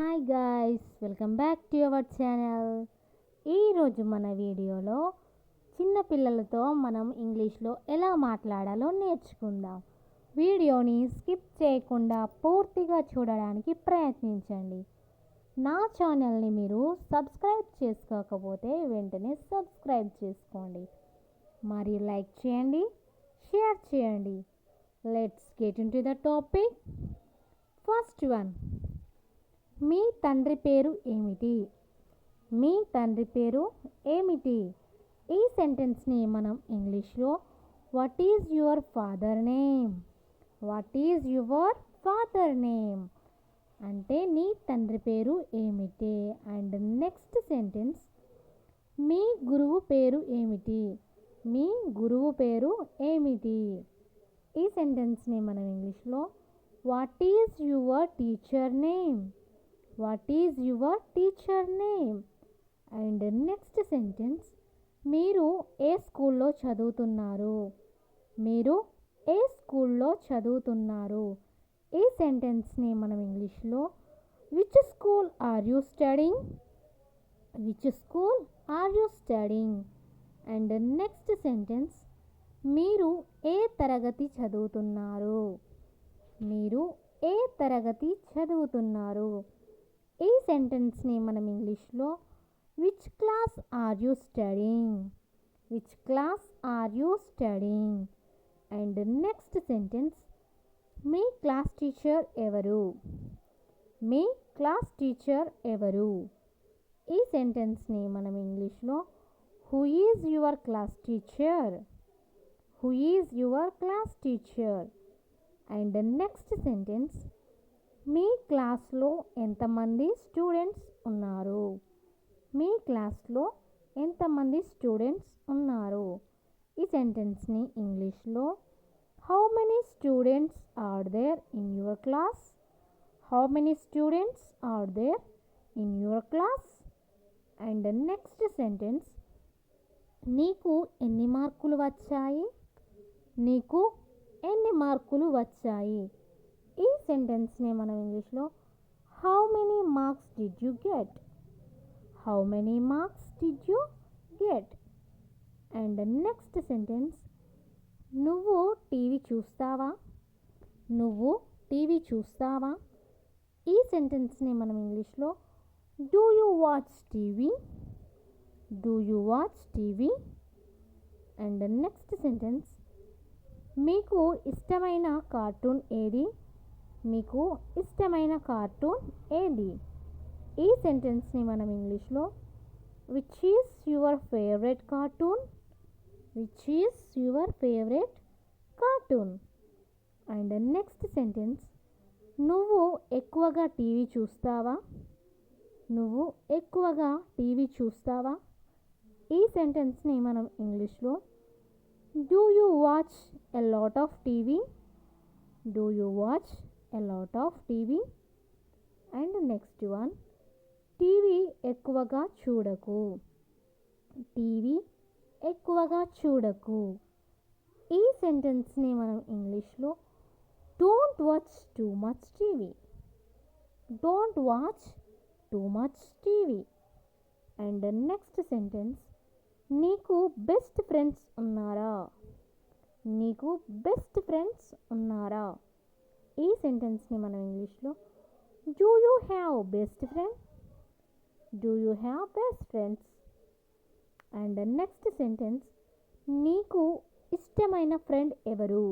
Hi guys welcome back to our channel ఈరోజు మన వీడియోలో చిన్నపిల్లలతో మనం ఇంగ్లీష్లో ఎలా మాట్లాడాలో నేర్చుకుందాం. వీడియోని స్కిప్ చేయకుండా పూర్తిగా చూడడానికి ప్రయత్నించండి. నా ఛానల్ని మీరు సబ్స్క్రైబ్ చేసుకోకపోతే వెంటనే సబ్స్క్రైబ్ చేసుకోండి. మరియు లైక్ చేయండి షేర్ చేయండి. Let's get into the topic first one మీ తండ్రి పేరు ఏమిటి? మీ తండ్రి పేరు ఏమిటి? ఈ సెంటెన్స్ని మనం ఇంగ్లీష్లో what is your father name what is your father name అంటే నీ తండ్రి పేరు ఏమిటి? అండ్ నెక్స్ట్ సెంటెన్స్ మీ గురువు పేరు ఏమిటి? మీ గురువు పేరు ఏమిటి? ఈ సెంటెన్స్ని మనం ఇంగ్లీష్లో what is your teacher name what is your teacher name and next sentence మీరు ఏ స్కూల్లో చదువుతున్నారు? మీరు ఏ స్కూల్లో చదువుతున్నారు? ఈ సెంటెన్స్ని మనం ఇంగ్లీష్లో which school are you studying which school are you studying and next sentence మీరు ఏ తరగతి చదువుతున్నారు? మీరు ఏ తరగతి చదువుతున్నారు? ఈ సెంటెన్స్ని మనం ఇంగ్లీష్లో which class are you studying which class are you studying and next sentence me class teacher ఎవరు? మీ క్లాస్ టీచర్ ఎవరు? ఈ సెంటెన్స్ని మనం ఇంగ్లీష్లో who is your class teacher who is your class teacher and next sentence మీ క్లాస్లో ఎంతమంది students ఉన్నారు? మీ క్లాస్లో ఎంతమంది స్టూడెంట్స్ ఉన్నారు? ఈ సెంటెన్స్ని ఇంగ్లీష్లో how many students are there in your class how many students are there in your class and next sentence నీకు ఎన్ని మార్కులు వచ్చాయి నీకు ఎన్ని మార్కులు వచ్చాయి ఈ సెంటెన్స్నే మనం ఇంగ్లీష్లో how many marks did you get? How many marks did you get? And next sentence నువ్వు టీవీ చూస్తావా? నువ్వు టీవీ చూస్తావా? ఈ సెంటెన్స్ని మనం ఇంగ్లీష్లో do you watch TV? Do you watch TV? And next sentence మీకు ఇష్టమైన కార్టూన్ ఏది? మీకు ఇష్టమైన కార్టూన్ ఏది? ఈ సెంటెన్స్ని మనం ఇంగ్లీష్లో which is your favourite cartoon which is your favourite cartoon and next sentence నువ్వు ఎక్కువగా టీవీ చూస్తావా నువ్వు ఎక్కువగా టీవీ చూస్తావా ఈ సెంటెన్స్ని మనం ఇంగ్లీష్లో do you watch a lot of TV do you watch a lot of TV and next one TV ఎక్కువగా చూడకు. టీవీ ఎక్కువగా చూడకు. ఈ సెంటెన్స్ని మనం ఇంగ్లీష్లో don't watch too much TV don't watch too much TV and next sentence నీకు best friends ఉన్నారా? నీకు బెస్ట్ ఫ్రెండ్స్ ఉన్నారా? ఈ సెంటెన్స్ని మనం ఇంగ్లీష్లో do you have best friend do you have best friends and next sentence నీకు ఇష్టమైన ఫ్రెండ్ ఎవరు?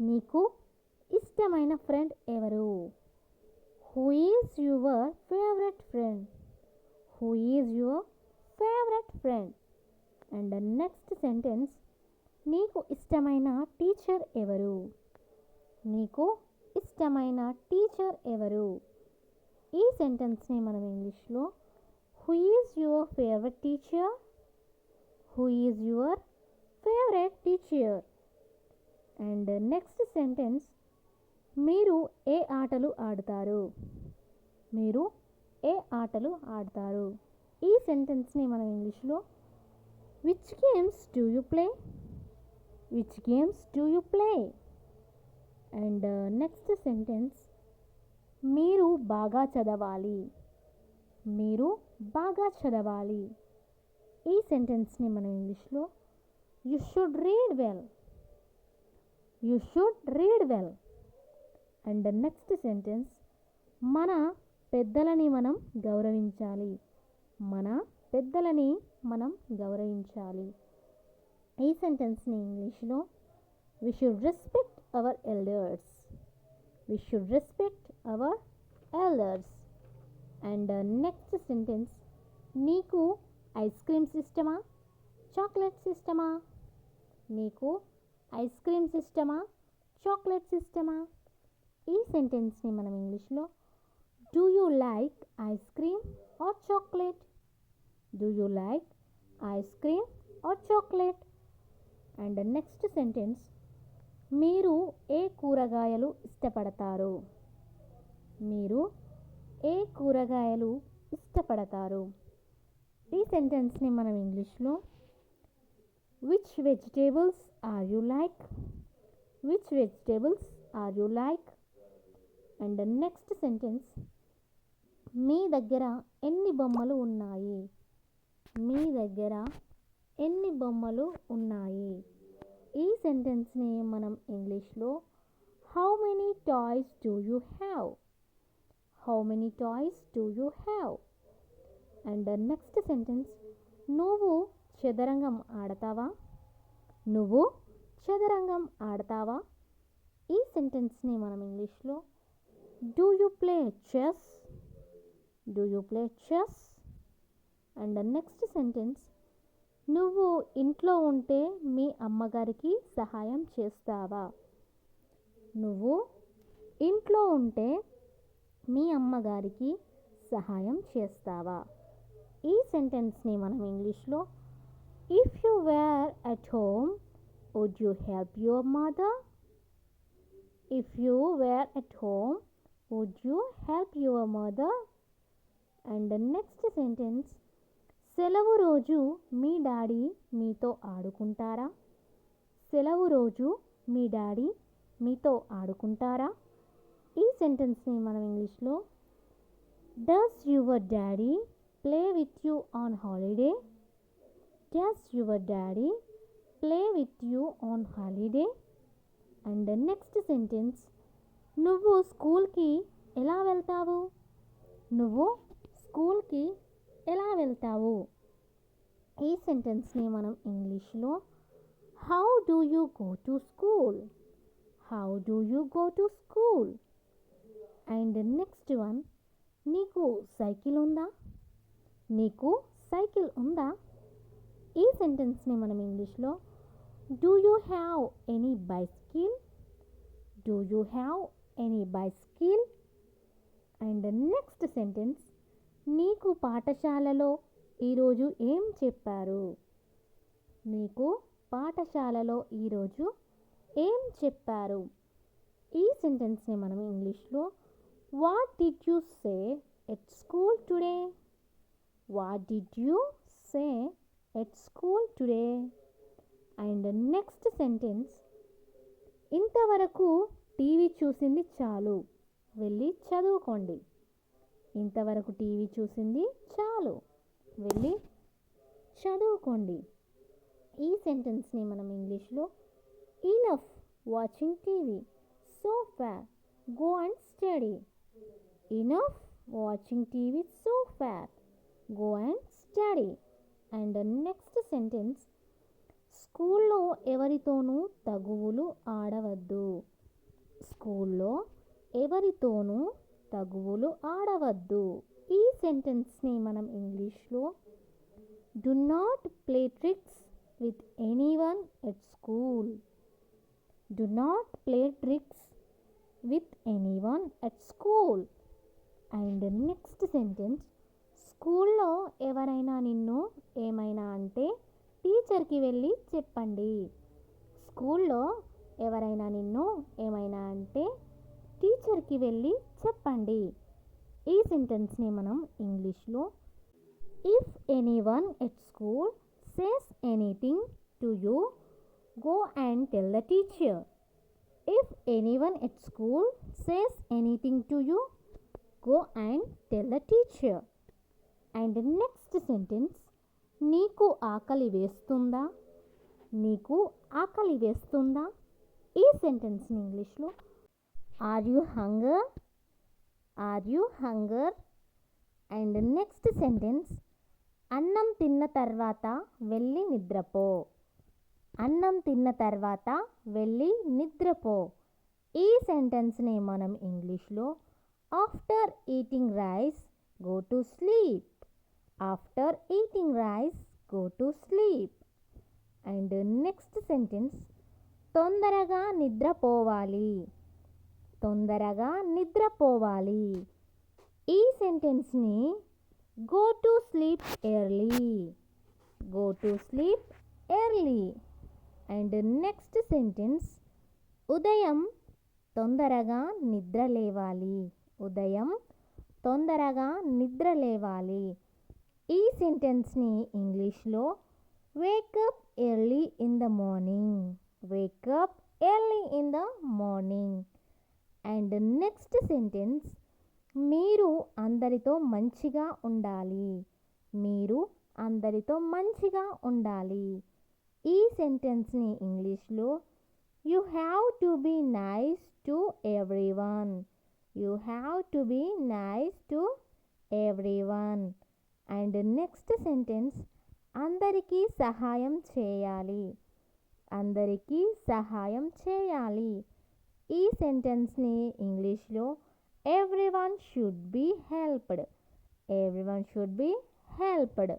నీకు ఇష్టమైన ఫ్రెండ్ ఎవరు? Who is your favourite friend who is your favourite friend and next sentence నీకు ఇష్టమైన టీచర్ ఎవరు? నీకు ఇష్టమైన టీచర్ ఎవరు? ఈ సెంటెన్స్ని మనం ఇంగ్లీష్లో who is your favourite teacher? Who is your favourite teacher? And next sentence మీరు ఏ ఆటలు ఆడతారు? మీరు ఏ ఆటలు ఆడతారు? ఈ సెంటెన్స్ని మనం ఇంగ్లీష్లో which games do you play? Which games do you play? And uh, next sentence మీరు బాగా చదవాలి. మీరు బాగా చదవాలి. ఈ సెంటెన్స్ని మనం ఇంగ్లీష్లో you should read well you should read well and next sentence మన పెద్దలని మనం గౌరవించాలి. మన పెద్దలని మనం గౌరవించాలి. ఈ సెంటెన్స్ని ఇంగ్లీష్లో we should respect our elders we should respect our elders and next sentence నీకు ఐస్ క్రీమ్స్ ఇష్టమా చాక్లెట్స్ ఇష్టమా నీకు ఐస్ క్రీమ్స్ ఇష్టమా చాక్లెట్స్ ఇష్టమా ఈ సెంటెన్స్ని మనం ఇంగ్లీష్లో do you like ice cream or chocolate do you like ice cream or chocolate and next sentence మీరు ఏ కూరగాయలు ఇష్టపడతారు? మీరు ఏ కూరగాయలు ఇష్టపడతారు? ఈ సెంటెన్స్ని మనం ఇంగ్లీష్లో which vegetables are you like which vegetables are you like and next sentence మీ దగ్గర ఎన్ని బొమ్మలు ఉన్నాయి? మీ దగ్గర ఎన్ని బొమ్మలు ఉన్నాయి? ఈ సెంటెన్స్ని మనం ఇంగ్లీష్లో how many toys do you have how many toys do you have and next sentence నువ్వు చదరంగం ఆడతావా? నువ్వు చదరంగం ఆడతావా? ఈ సెంటెన్స్ని మనం ఇంగ్లీష్లో do you play chess do you play chess and next sentence నువ్వు ఇంట్లో ఉంటే మీ అమ్మగారికి సహాయం చేస్తావా? నువ్వు ఇంట్లో ఉంటే మీ అమ్మగారికి సహాయం చేస్తావా? ఈ సెంటెన్స్ని మనం ఇంగ్లీష్లో if you were at home would you help your mother if you were at home would you help your mother and next sentence సెలవు రోజు మీ డాడీ మీతో ఆడుకుంటారా? సెలవు రోజు మీ డాడీ మీతో ఆడుకుంటారా? ఈ సెంటెన్స్ని మనం ఇంగ్లీష్లో does your daddy play with you on holiday does your daddy play with you on holiday and next sentence నువ్వు స్కూల్కి ఎలా వెళ్తావు? నువ్వు స్కూల్కి ఎలా వెళ్తావు? ఈ సెంటెన్స్ని మనం ఇంగ్లీష్లో how do you go to school? How do you go to school? And next one నీకు సైకిల్ ఉందా? నీకు సైకిల్ ఉందా? ఈ సెంటెన్స్ని మనం ఇంగ్లీష్లో do you have any bicycle? Do you have any bicycle? And next sentence నీకు పాఠశాలలో ఈరోజు ఏం చెప్పారు? నీకు పాఠశాలలో ఈరోజు ఏం చెప్పారు? ఈ సెంటెన్స్ని మనం ఇంగ్లీష్లో what did you say at school today? What did you say at school today? And next sentence ఇంతవరకు టీవీ చూసింది చాలు వెళ్ళి చదువుకోండి. ఇంతవరకు టీవీ చూసింది చాలు. వెళ్ళి చదువుకోండి. ఈ సెంటెన్స్ని మనం ఇంగ్లీష్లో enough watching TV sofa go and study enough watching TV sofa go and study and next sentence స్కూల్లో ఎవరితోనూ తగువులు ఆడవద్దు. స్కూల్లో ఎవరితోనూ తగువులు ఆడవద్దు. ఈ సెంటెన్స్ని మనం ఇంగ్లీష్లో do not play tricks with anyone at school. Do not play tricks with anyone at school. And next sentence స్కూల్లో ఎవరైనా నిన్ను ఏమైనా అంటే టీచర్కి వెళ్ళి చెప్పండి. స్కూల్లో ఎవరైనా నిన్ను ఏమైనా అంటే టీచర్కి వెళ్ళి చెప్పండి. ఈ సెంటెన్స్ని మనం ఇంగ్లీష్లో if anyone at school says anything to you go and tell the teacher if anyone at school says anything to you go and tell the teacher and next sentence నీకు ఆకలి వేస్తుందా? నీకు ఆకలి వేస్తుందా? ఈ సెంటెన్స్ని ఇంగ్లీష్లో are you hunger are you hunger and next sentence అన్నం తిన్న తర్వాత వెళ్ళి నిద్రపో. అన్నం తిన్న తర్వాత వెళ్ళి నిద్రపో. ఈ సెంటెన్స్ని మనం ఇంగ్లీష్లో after eating rice go to sleep after eating rice go to sleep and next sentence తొందరగా నిద్రపోవాలి. తొందరగా నిద్రపోవాలి. ఈ సెంటెన్స్ని go to sleep early. Go to sleep early. And next sentence ఉదయం తొందరగా నిద్ర లేవాలి ఉదయం తొందరగా నిద్ర లేవాలి ఈ సెంటెన్స్ని ఇంగ్లీష్లో wake up early in the morning wake up early in the morning and next sentence మీరు అందరితో మంచిగా ఉండాలి. మీరు అందరితో మంచిగా ఉండాలి. ఈ సెంటెన్స్ని ఇంగ్లీష్లో you have to be nice to everyone you have to be nice to everyone and next sentence అందరికీ సహాయం చేయాలి. అందరికీ సహాయం చేయాలి. ఈ సెంటెన్స్ని ఇంగ్లీష్లో everyone should be helped everyone should be helped